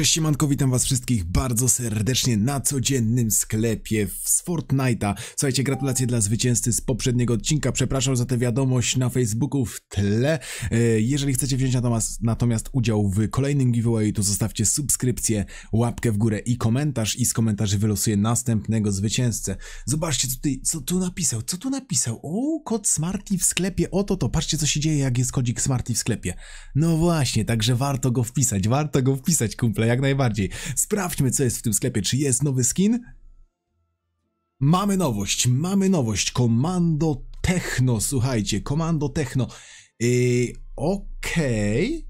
Cześć siemanko, witam was wszystkich bardzo serdecznie na codziennym sklepie z Fortnite'a. Słuchajcie, gratulacje dla zwycięzcy z poprzedniego odcinka, przepraszam za tę wiadomość na Facebooku w tle. E, Jeżeli chcecie wziąć natomiast, natomiast udział w kolejnym giveaway, to zostawcie subskrypcję, łapkę w górę i komentarz i z komentarzy wylosuję następnego zwycięzcę. Zobaczcie, ty, co tu napisał, co tu napisał. O, kod Smarty w sklepie, oto to, patrzcie co się dzieje, jak jest kodzik Smarty w sklepie. No właśnie, także warto go wpisać, warto go wpisać, kumple, jak najbardziej. Sprawdźmy, co jest w tym sklepie, czy jest nowy skin? Mamy nowość, mamy nowość, Komando Techno, słuchajcie, Komando Techno. Yy, Okej.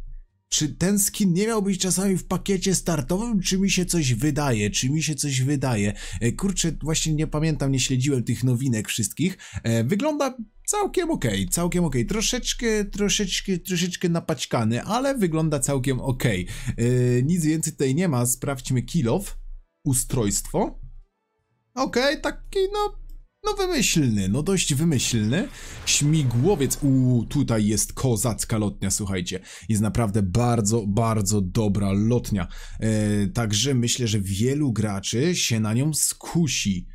Czy ten skin nie miał być czasami w pakiecie startowym, czy mi się coś wydaje? Czy mi się coś wydaje? E, Kurczę, właśnie nie pamiętam, nie śledziłem tych nowinek wszystkich. E, Wygląda całkiem okej, całkiem okej. Troszeczkę, troszeczkę, troszeczkę napaćkany, ale wygląda całkiem okej. E, Nic więcej tutaj nie ma. Sprawdźmy kill off. Ustrojstwo. Okej, taki no no wymyślny, no dość wymyślny. Śmigłowiec, uuu, tutaj jest kozacka lotnia, słuchajcie. Jest naprawdę bardzo, bardzo dobra lotnia. E, także myślę, że wielu graczy się na nią skusi.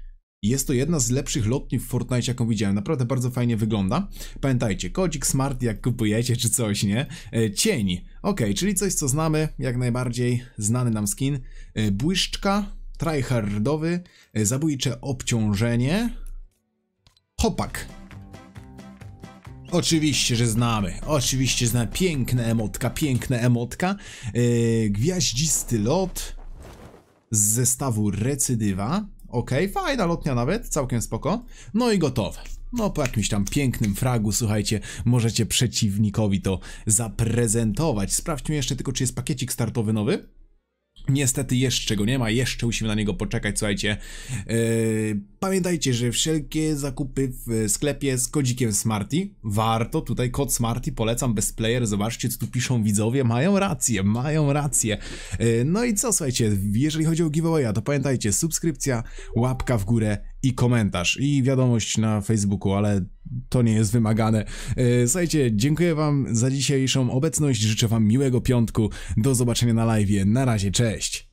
Jest to jedna z lepszych lotni w Fortnite, jaką widziałem. Naprawdę bardzo fajnie wygląda. Pamiętajcie, kodzik smart jak kupujecie czy coś, nie? E, cień. Ok, czyli coś co znamy, jak najbardziej znany nam skin. E, błyszczka, tryhardowy, e, zabójcze obciążenie, Hopak. Oczywiście, że znamy. Oczywiście, znamy. Piękna emotka, piękna emotka. Yy, gwiaździsty lot z zestawu recydywa. Ok, fajna lotnia nawet, całkiem spoko. No i gotowe. No po jakimś tam pięknym fragu, słuchajcie, możecie przeciwnikowi to zaprezentować. Sprawdźmy jeszcze tylko, czy jest pakiecik startowy nowy. Niestety jeszcze go nie ma, jeszcze musimy na niego poczekać, słuchajcie. Yy, pamiętajcie, że wszelkie zakupy w sklepie z kodzikiem Smarty, warto, tutaj kod Smarty, polecam bez zobaczcie co tu piszą widzowie, mają rację, mają rację. Yy, no i co, słuchajcie, jeżeli chodzi o giveawaya, to pamiętajcie, subskrypcja, łapka w górę i komentarz i wiadomość na Facebooku, ale to nie jest wymagane. Yy, Słuchajcie, dziękuję wam za dzisiejszą obecność, życzę wam miłego piątku, do zobaczenia na live, na razie, cześć!